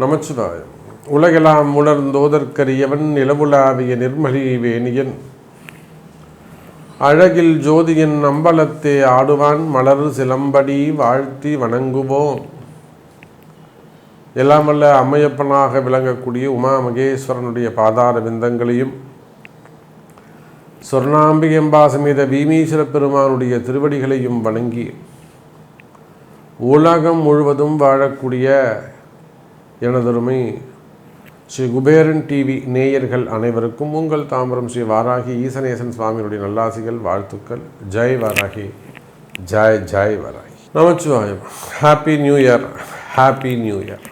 நமச்சிவாயம். உலகெல்லாம் உணர்ந்தோதற்கரியவன் நிலவுலாவிய நிர்மலி வேணியன். அழகில் ஜோதியின் அம்பலத்தே ஆடுவான் மலர் சிலம்படி வாழ்த்தி வணங்குவோம். எல்லாம் அம்மையப்பனாக விளங்கக்கூடிய உமா மகேஸ்வரனுடைய பாதார விந்தங்களையும் சொர்ணாம்பிகம்பா சமேத பீமீஸ்வர பெருமானுடைய திருவடிகளையும் வணங்கி உலகம் முழுவதும் வாழக்கூடிய எனதருமை ஸ்ரீ குபேரன் டிவி நேயர்கள் அனைவருக்கும் உங்கள் தாம்பரம் ஸ்ரீ வாராகி ஈசனேசன் சுவாமியுடைய நல்லாசிகள் வாழ்த்துக்கள். ஜெய் வாராகி. ஜெய் ஜெய் Varahi. Namachivayam. Happy new year happy new year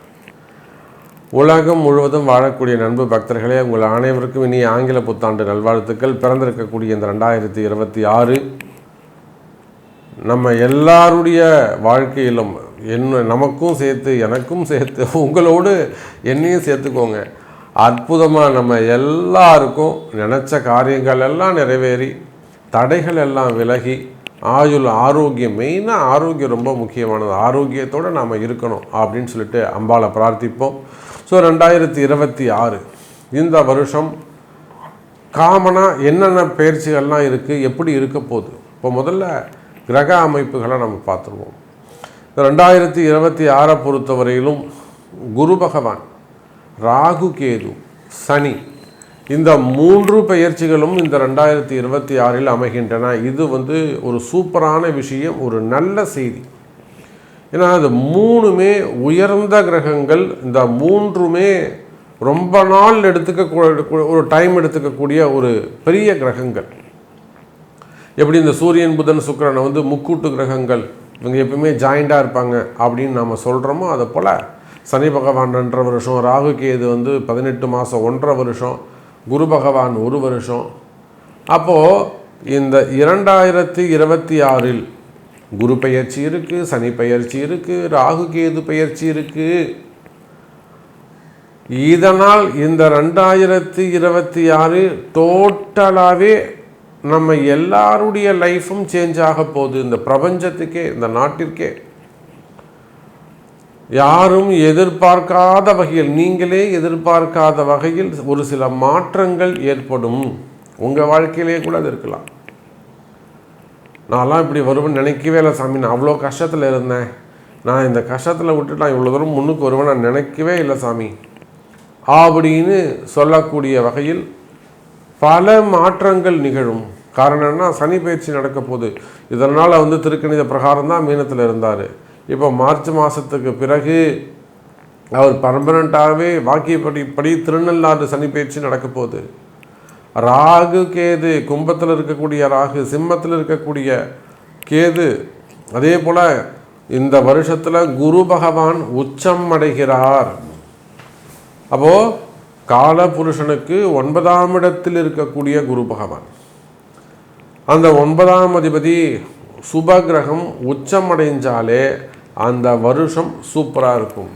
உலகம் முழுவதும் வாழக்கூடிய நண்பு பக்தர்களே உங்கள் அனைவருக்கும் இனி ஆங்கில புத்தாண்டு நல்வாழ்த்துக்கள். பிறந்திருக்கக்கூடிய இந்த ரெண்டாயிரத்தி இருபத்தி ஆறு நம்ம எல்லாருடைய வாழ்க்கையிலும் என்ன நமக்கும் சேர்த்து எனக்கும் சேர்த்து உங்களோடு என்னையும் சேர்த்துக்கோங்க. அற்புதமாக நம்ம எல்லாருக்கும் நினச்ச காரியங்கள் எல்லாம் நிறைவேறி தடைகள் எல்லாம் விலகி ஆயுள் ஆரோக்கியம் மெயினாக ஆரோக்கியம் ரொம்ப முக்கியமானது. ஆரோக்கியத்தோடு நாம் இருக்கணும் அப்படின்னு சொல்லிட்டு அம்பாவை பிரார்த்திப்போம். ஸோ ரெண்டாயிரத்தி இருபத்தி ஆறு இந்த வருஷம் காமனாக என்னென்ன பயிற்சிகள்லாம் இருக்குது எப்படி இருக்க போகுது? இப்போ முதல்ல கிரக அமைப்புகளை நம்ம பார்த்துருவோம். ரெண்டாயிரத்தி இருபத்தி ஆறை பொறுத்தவரையிலும் குரு பகவான் ராகு கேது சனி இந்த மூன்று பெயர்ச்சிகளும் இந்த ரெண்டாயிரத்தி இருபத்தி ஆறில் அமைகின்றன. இது வந்து ஒரு சூப்பரான விஷயம் ஒரு நல்ல செய்தி. ஏன்னா அது மூணுமே உயர்ந்த கிரகங்கள் இந்த மூன்றுமே ரொம்ப நாள் எடுத்துக்க ஒரு டைம் எடுத்துக்கக்கூடிய ஒரு பெரிய கிரகங்கள். எப்படி இந்த சூரியன் புதன் சுக்கிரனை வந்து முக்கூட்டு கிரகங்கள் இவங்க எப்பவுமே ஜாயிண்டாக இருப்பாங்க அப்படின்னு நம்ம சொல்கிறோமோ அதை போல் சனி பகவான் ரெண்டரை வருஷம் ராகு கேது வந்து பதினெட்டு மாதம் ஒன்றரை வருஷம் குரு பகவான் ஒரு வருஷம். அப்போது இந்த இரண்டாயிரத்தி இருபத்தி ஆறில் குரு பெயர்ச்சி இருக்குது சனி பெயர்ச்சி இருக்குது ராகு கேது பெயர்ச்சி இருக்குது இதனால் இந்த ரெண்டாயிரத்தி இருபத்தி ஆறு டோட்டலாகவே நம்ம எல்லாருடைய லைஃப்பும் சேஞ்ச் ஆக போகுது. இந்த பிரபஞ்சத்துக்கே இந்த நாட்டிற்கே. யாரும் எதிர்பார்க்காத வகையில் நீங்களே எதிர்பார்க்காத வகையில் ஒரு சில மாற்றங்கள் ஏற்படும். உங்கள் வாழ்க்கையிலேயே கூட அது இருக்கலாம். நான்லாம் இப்படி வருவேன் நினைக்கவே இல்லை சாமி. நான் அவ்வளோ கஷ்டத்தில் இருந்தேன். நான் இந்த கஷ்டத்தில் விட்டு நான் இவ்வளோ தூரம் முன்னுக்கு வருவேன் நான் நினைக்கவே இல்லை சாமி. அப்படின்னு சொல்லக்கூடிய வகையில் பல மாற்றங்கள் நிகழும். காரணம் சனி பயிற்சி நடக்க போகுது. இதனால் வந்து திருக்கணித பிரகாரம் தான் மீனத்தில் இருந்தார். இப்போ மார்ச் மாதத்துக்கு பிறகு அவர் பர்மனண்ட்டாகவே வாக்கியப்படி படி திருநள்ளாறு சனி பயிற்சி நடக்க போகுது. ராகு கேது கும்பத்தில் இருக்கக்கூடிய ராகு சிம்மத்தில் இருக்கக்கூடிய கேது அதே போல் இந்த வருஷத்தில் குரு பகவான் உச்சம் அடைகிறார். அப்போது கால புருஷனுக்கு ஒன்பதாம் இடத்தில் இருக்கக்கூடிய குரு பகவான். அந்த ஒன்பதாம் அதிபதி சுப கிரகம் உச்சம் அடைஞ்சாலே அந்த வருஷம் சூப்பராக இருக்கும்.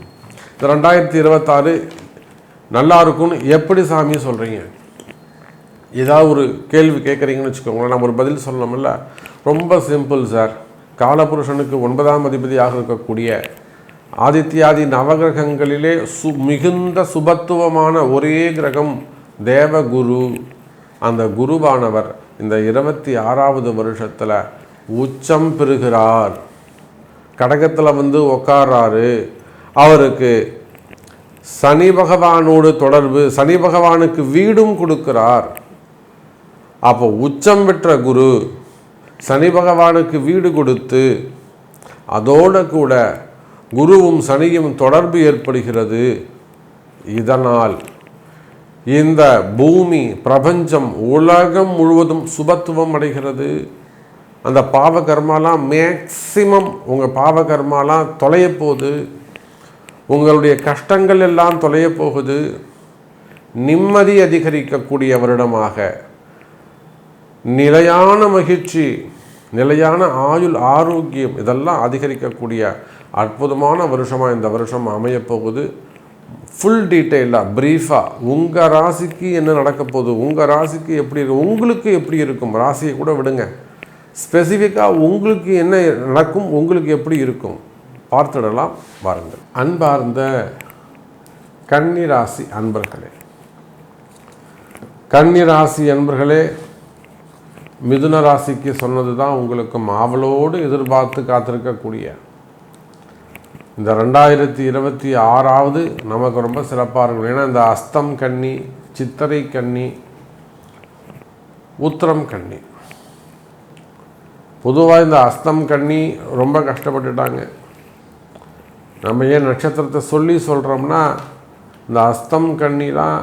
இந்த ரெண்டாயிரத்தி இருபத்தாறு நல்லா இருக்கும்னு எப்படி சாமி சொல்கிறீங்க ஏதாவது ஒரு கேள்வி கேட்குறீங்கன்னு வச்சுக்கோங்களேன். நம்ம ஒரு பதில் சொல்லணும்ல. ரொம்ப சிம்பிள் சார். காலபுருஷனுக்கு ஒன்பதாம் அதிபதியாக இருக்கக்கூடிய ஆதித்யாதி நவகிரகங்களிலே சு மிகுந்த சுபத்துவமான ஒரே கிரகம் தேவகுரு. அந்த குருவானவர் இந்த இருபத்தி ஆறாவது வருஷத்தில் உச்சம் பெறுகிறார். கடகத்தில் வந்து உக்காராரு அவருக்கு சனி பகவானோடு தொடர்பு சனி பகவானுக்கு வீடும் கொடுக்கிறார். அப்போ உச்சம் பெற்ற குரு சனி பகவானுக்கு வீடு கொடுத்து அதோடு கூட குருவும் சனியும் தொடர்பு ஏற்படுகிறது. இதனால் இந்த பூமி பிரபஞ்சம் உலகம் முழுவதும் சுபத்துவம் அடைகிறது. அந்த பாவ கர்மாலாம் மேக்சிமம் உங்கள் பாவ கர்மாலாம் தொலைய போகுது உங்களுடைய கஷ்டங்கள் எல்லாம் தொலைய போகுது நிம்மதி அதிகரிக்கக்கூடிய வருடமாக நிலையான மகிழ்ச்சி நிலையான ஆயுள் ஆரோக்கியம் இதெல்லாம் அதிகரிக்கக்கூடிய அற்புதமான வருஷமாக இந்த வருஷம் அமையப்போகுது. ஃபுல் டீட்டெயிலாக ப்ரீஃபாக உங்கள் ராசிக்கு என்ன நடக்க போகுது? உங்கள் ராசிக்கு எப்படி இருக்கும் உங்களுக்கு எப்படி இருக்கும்? ராசியை கூட விடுங்க. ஸ்பெசிஃபிக்காக உங்களுக்கு என்ன நடக்கும் உங்களுக்கு எப்படி இருக்கும்? பார்த்துடலாம் வாருங்கள் அன்பார்ந்த கன்னிராசி அன்பர்களே. கன்னிராசி அன்பர்களே மிதுன ராசிக்கு சொன்னது தான் உங்களுக்கும் ஆவலோடு எதிர்பார்த்து காத்திருக்கக்கூடிய இந்த ரெண்டாயிரத்தி இருபத்தி ஆறாவது நமக்கு ரொம்ப சிறப்பாக இருக்கும். ஏன்னா இந்த அஸ்தம் கன்னி சித்திரை கன்னி உத்திரம் கன்னி. பொதுவாக இந்த அஸ்தம் கன்னி ரொம்ப கஷ்டப்பட்டுட்டாங்க. நம்ம ஏன் நட்சத்திரத்தை சொல்லி சொல்கிறோம்னா இந்த அஸ்தம் கண்ணிலாம்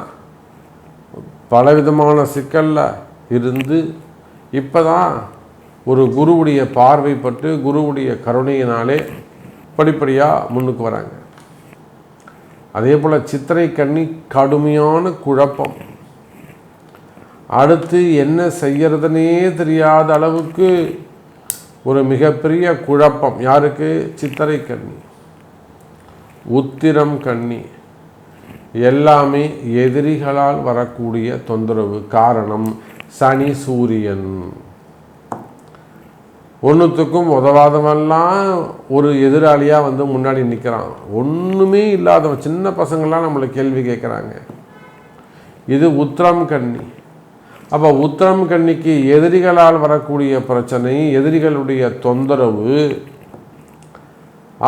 பலவிதமான சிக்கலில் இருந்து இப்போ தான் ஒரு குருவுடைய பார்வைப்பட்டு குருவுடைய கருணையினாலே படிப்படியாக முன்னுக்கு வராங்க. அதே போல் சித்திரை கண்ணி கடுமையான குழப்பம். அடுத்து என்ன செய்யறதுனே தெரியாத அளவுக்கு ஒரு மிகப்பெரிய குழப்பம். யாருக்கு? சித்திரை கண்ணி உத்திரம் கண்ணி எல்லாமே எதிரிகளால் வரக்கூடிய தொந்தரவு காரணம் சனி சூரியன். ஒன்றுத்துக்கும் உதவாதவெல்லாம் ஒரு எதிராளியாக வந்து முன்னாடி நிற்கிறான் ஒன்றுமே இல்லாதவன் சின்ன பசங்கள்லாம் நம்மளை கேள்வி கேட்குறாங்க. இது உத்திரம் கண்ணி அப்போ உத்திரம் கண்ணிக்கு எதிரிகளால் வரக்கூடிய பிரச்சனை எதிரிகளுடைய தொந்தரவு.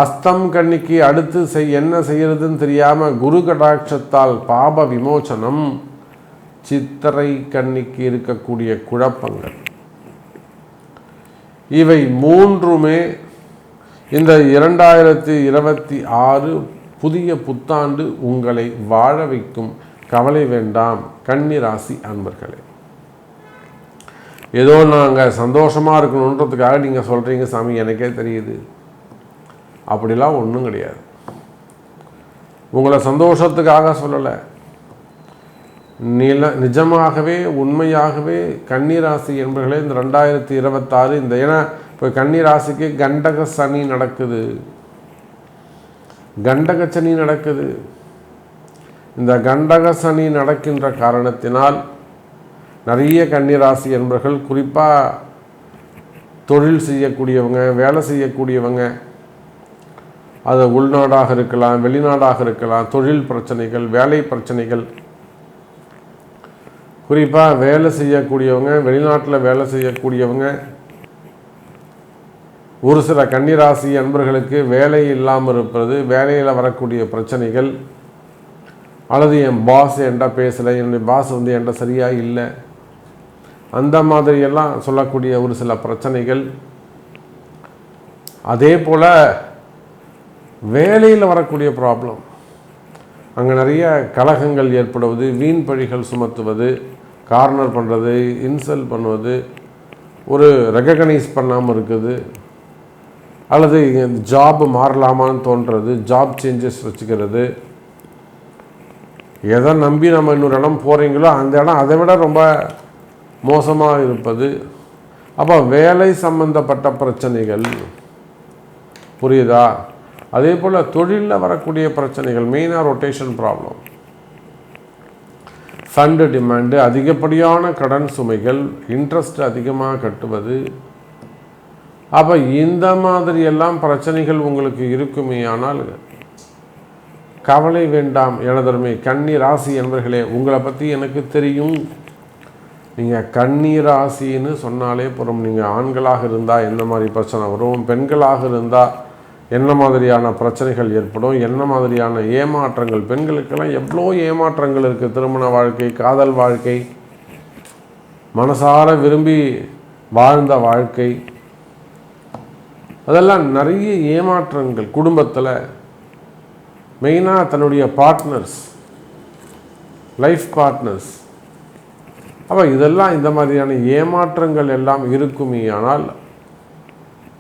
அஸ்தம் கண்ணிக்கு அடுத்து செய் என்ன செய்கிறதுன்னு தெரியாமல் குரு கடாட்சத்தால் பாப விமோச்சனம் சித்திரை கண்ணிக்கு இருக்கக்கூடிய குழப்பங்கள். இவை மூன்றுமே இந்த இரண்டாயிரத்தி இருபத்தி ஆறு புதிய புத்தாண்டு உங்களை வாழ வைக்கும். கவலை வேண்டாம். கன்னிராசி அன்பர்களே. ஏதோ நாங்கள் சந்தோஷமாக இருக்கணுன்றதுக்காக நீங்கள் சொல்கிறீங்க சாமி எனக்கே தெரியுது. அப்படிலாம் ஒன்றும் கிடையாது. உங்களை சந்தோஷத்துக்காக சொல்லலை. நில நிஜமாகவே உண்மையாகவே கன்னிராசி என்பர்களே இந்த ரெண்டாயிரத்தி இருபத்தாறு இந்த ஏன்னா இப்போ கன்னிராசிக்கு கண்டக சனி நடக்குது. கண்டக சனி நடக்குது. இந்த கண்டக சனி நடக்கின்ற காரணத்தினால் நிறைய கன்னிராசி என்பர்கள் குறிப்பாக தொழில் செய்யக்கூடியவங்க வேலை செய்யக்கூடியவங்க அது உள்நாடாக இருக்கலாம் வெளிநாடாக இருக்கலாம் தொழில் பிரச்சனைகள் வேலை பிரச்சனைகள். குறிப்பாக வேலை செய்யக்கூடியவங்க வெளிநாட்டில் வேலை செய்யக்கூடியவங்க ஒரு சில கன்னிராசி அன்பர்களுக்கு வேலை இல்லாமல் இருப்பது வேலையில் வரக்கூடிய பிரச்சனைகள். அல்லது என் பாஸ் என்கிட்ட பேசலை என்னுடைய பாஸ் வந்து என்கிட்ட சரியாக இல்லை. அந்த மாதிரியெல்லாம் சொல்லக்கூடிய ஒரு சில பிரச்சனைகள். அதே போல் வேலையில் வரக்கூடிய ப்ராப்ளம் அங்கே நிறைய கலகங்கள் ஏற்படுவது வீண் பழிகள் சுமத்துவது கார்னர் பண்ணுறது இன்சல்ட் பண்ணுவது ஒரு ரெகக்னைஸ் பண்ணாமல் இருக்குது. அல்லது ஜாப் மாறலாமான்னு தோன்றது ஜாப் சேஞ்சஸ் வச்சுக்கிறது. எதை நம்பி நம்ம இன்னொரு இடம் போகிறீங்களோ அந்த இடம் அதை விட ரொம்ப மோசமாக இருப்பது அப்போ வேலை சம்பந்தப்பட்ட பிரச்சனைகள். புரியுதா? அதே போல் தொழிலில் வரக்கூடிய பிரச்சனைகள் மெயினாக ரொட்டேஷன் ப்ராப்ளம் ஃபண்டு டிமாண்டு அதிகப்படியான கடன் சுமைகள் இன்ட்ரெஸ்ட் அதிகமாக கட்டுவது. அப்போ இந்த மாதிரி எல்லாம் பிரச்சனைகள் உங்களுக்கு இருக்குமே ஆனால் கவலை வேண்டாம் எனதருமை கன்னி ராசி என்பர்களே உங்களை பற்றி எனக்கு தெரியும். நீங்கள் கண்ணீராசின்னு சொன்னாலே புறம் நீங்கள் ஆண்களாக இருந்தால் எந்த மாதிரி பிரச்சனை வரும்? பெண்களாக இருந்தால் என்ன மாதிரியான பிரச்சனைகள் ஏற்படும்? என்ன மாதிரியான ஏமாற்றங்கள்? பெண்களுக்கெல்லாம் எவ்வளோ ஏமாற்றங்கள் இருக்குது திருமண வாழ்க்கை காதல் வாழ்க்கை மனசார விரும்பி வாழ்ந்த வாழ்க்கை. அதெல்லாம் நிறைய ஏமாற்றங்கள் குடும்பத்தில். மெயினாக தன்னுடைய பார்ட்னர்ஸ் லைஃப் பார்ட்னர்ஸ் அப்போ இதெல்லாம் இந்த மாதிரியான ஏமாற்றங்கள் எல்லாம் இருக்குமே ஆனால்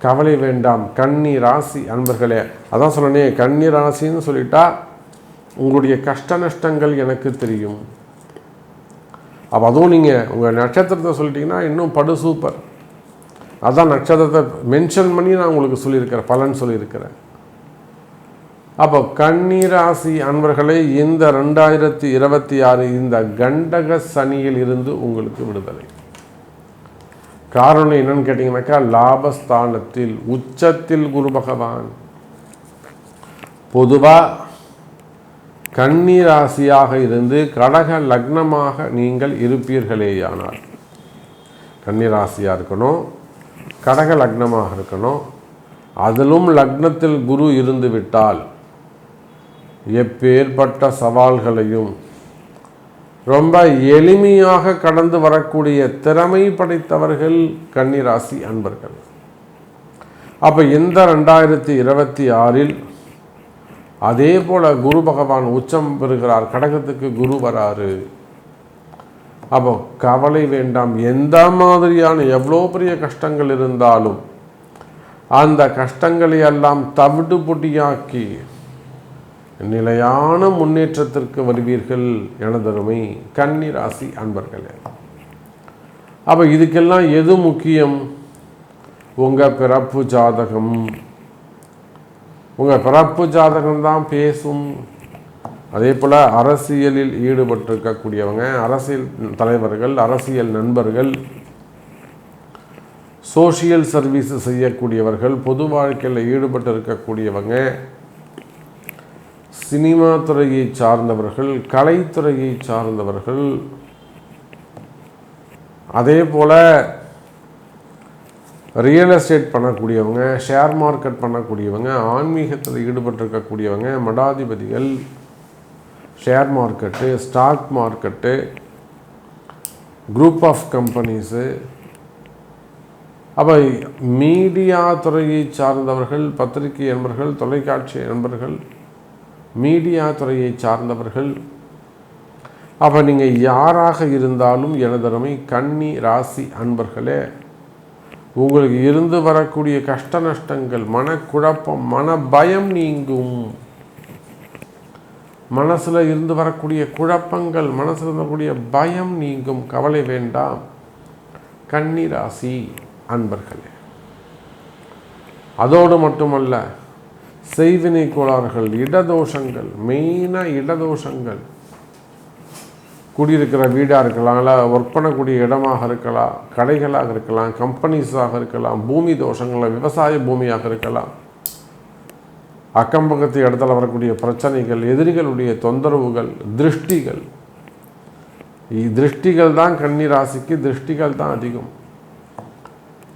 கவலை வேண்டாம். கன்னி ராசி அன்பர்களே அதான் சொன்னனே கன்னி ராசின்னு சொல்லிட்டா உங்களுடைய கஷ்ட நஷ்டங்கள் எனக்கு தெரியும். அப்போ அதுவும் நீங்கள் உங்கள் நட்சத்திரத்தை சொல்லிட்டீங்கன்னா இன்னும் படு சூப்பர். அதான் நட்சத்திரத்தை மென்ஷன் பண்ணி நான் உங்களுக்கு சொல்லியிருக்கிறேன் பலன் சொல்லியிருக்கிறேன். அப்போ கன்னிராசி அன்பர்களை இந்த ரெண்டாயிரத்தி இருபத்தி ஆறு இந்த கண்டக சனியில் இருந்து உங்களுக்கு விடுதலை. காரணம் என்னன்னு கேட்டிங்கனாக்கா லாபஸ்தானத்தில் உச்சத்தில் குரு பகவான். பொதுவாக கன்னிராசியாக இருந்து கடக லக்னமாக நீங்கள் இருப்பீர்களேயானால் கன்னிராசியாக இருக்கணும் கடக லக்னமாக இருக்கணும் அதிலும் லக்னத்தில் குரு இருந்து விட்டால் எப்பேற்பட்ட சவால்களையும் ரொம்ப எளிமையாக கடந்து வரக்கூடிய திறமை படைத்தவர்கள் கன்னிராசி அன்பர்கள். அப்போ இந்த ரெண்டாயிரத்தி இருபத்தி ஆறில் அதே போல் குரு பகவான் உச்சம் பெறுகிறார் கடகத்துக்கு குரு வராரு. அப்போ கவலை வேண்டாம் எந்த மாதிரியான எவ்வளோ பெரிய கஷ்டங்கள் இருந்தாலும் அந்த கஷ்டங்களை எல்லாம் தவிடு பொட்டியாக்கி நிலையான முன்னேற்றத்திற்கு வருவீர்கள் எனதருமை கன்னி ராசி அன்பர்களே. அப்போ இதுக்கெல்லாம் எது முக்கியம்? உங்கள் பிறப்பு ஜாதகம். உங்கள் பிறப்பு ஜாதகம் தான் பேசும். அதே போல் அரசியலில் ஈடுபட்டிருக்கக்கூடியவங்க அரசியல் தலைவர்கள் அரசியல் நண்பர்கள் சோஷியல் சர்வீஸ் செய்யக்கூடியவர்கள் பொது வாழ்க்கையில் ஈடுபட்டு இருக்கக்கூடியவங்க சினிமா துறையை சார்ந்தவர்கள் கலைத்துறையை சார்ந்தவர்கள் அதே போல் ரியல் எஸ்டேட் பண்ணக்கூடியவங்க ஷேர் மார்க்கெட் பண்ணக்கூடியவங்க ஆன்மீகத்தில் ஈடுபட்டிருக்கக்கூடியவங்க மடாதிபதிகள் share market stock market group of companies அப்போ மீடியா துறையை சார்ந்தவர்கள் பத்திரிகை நண்பர்கள் தொலைக்காட்சி நண்பர்கள் மீடியா துறையை சார்ந்தவர்கள் அப்போ நீங்கள் யாராக இருந்தாலும் எனதருமை கன்னி ராசி அன்பர்களே உங்களுக்கு இருந்து வரக்கூடிய கஷ்ட நஷ்டங்கள் மனக்குழப்பம் மன பயம் நீங்கும். மனசில் இருந்து வரக்கூடிய குழப்பங்கள் மனசில் இருந்தக்கூடிய பயம் நீங்கும். கவலை வேண்டாம். கன்னி ராசி அன்பர்களே. அதோடு மட்டுமல்ல செய்வினை கோளாறுகள் இடதோஷங்கள் மெயினாக இடதோஷங்கள். குடியிருக்கிற வீடாக இருக்கலாம் இல்லை ஒர்க் பண்ணக்கூடிய இடமாக இருக்கலாம் கடைகளாக இருக்கலாம் கம்பெனிஸாக இருக்கலாம் பூமி தோஷங்கள் விவசாய பூமியாக இருக்கலாம். அக்கம் பக்கத்து இடத்துல வரக்கூடிய பிரச்சனைகள் எதிரிகளுடைய தொந்தரவுகள் திருஷ்டிகள். திருஷ்டிகள் தான் கன்னி ராசிக்கு திருஷ்டிகள் தான் அதிகம்.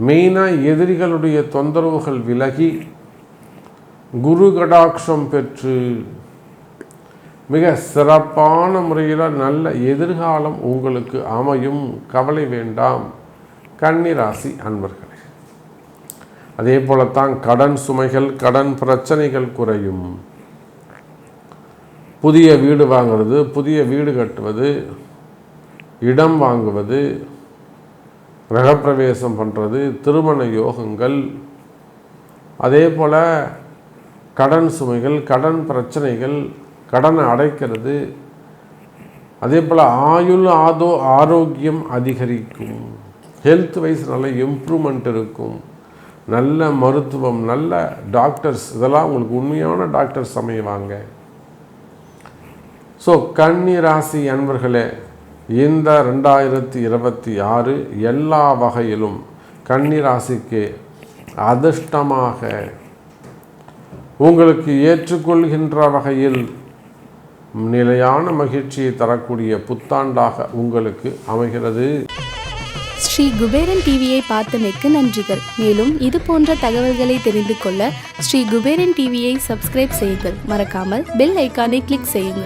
மெயினாக எதிரிகளுடைய தொந்தரவுகள் விலகி குரு கடாட்சம் பெற்று மிக சிறப்பான முறையில் நல்ல எதிர்காலம் உங்களுக்கு அமையும். கவலை வேண்டாம். கன்னிராசி அன்பர்களே அதே போலத்தான் கடன் சுமைகள் கடன் பிரச்சனைகள் குறையும். புதிய வீடு வாங்குறது புதிய வீடு கட்டுவது இடம் வாங்குவது கிரகப்பிரவேசம் பண்ணுறது திருமண யோகங்கள் அதே போல் கடன் சுமைகள் கடன் பிரச்சனைகள் கடனை அடைக்கிறது. அதே போல் ஆயுள் ஆதோ ஆரோக்கியம் அதிகரிக்கும். ஹெல்த் வைஸ் நல்ல இம்ப்ரூவ்மெண்ட் இருக்கும். நல்ல மருத்துவம் நல்ல டாக்டர்ஸ் இதெல்லாம் உங்களுக்கு உண்மையான டாக்டர்ஸ் அமைவாங்க ஸோ கன்னி ராசி அன்பர்களே இந்த ரெண்டாயிரத்தி இருபத்தி ஆறு எல்லா வகையிலும் கன்னி ராசிக்கு அதிர்ஷ்டமாக உங்களுக்கு ஏற்றுக்கொள்கின்ற வகையில் நிலையான மகிழ்ச்சியை தரக்கூடிய புத்தாண்டாக உங்களுக்கு அமைகிறது. ஸ்ரீ குபேரன் டிவியை பார்த்தமைக்கு நன்றிகள். மேலும் இது போன்ற தகவல்களை தெரிந்து கொள்ள ஸ்ரீ குபேரன் டிவியை சப்ஸ்கிரைப் செய்யுங்கள். மறக்காமல் பெல் ஐக்கானை கிளிக் செய்யுங்கள்.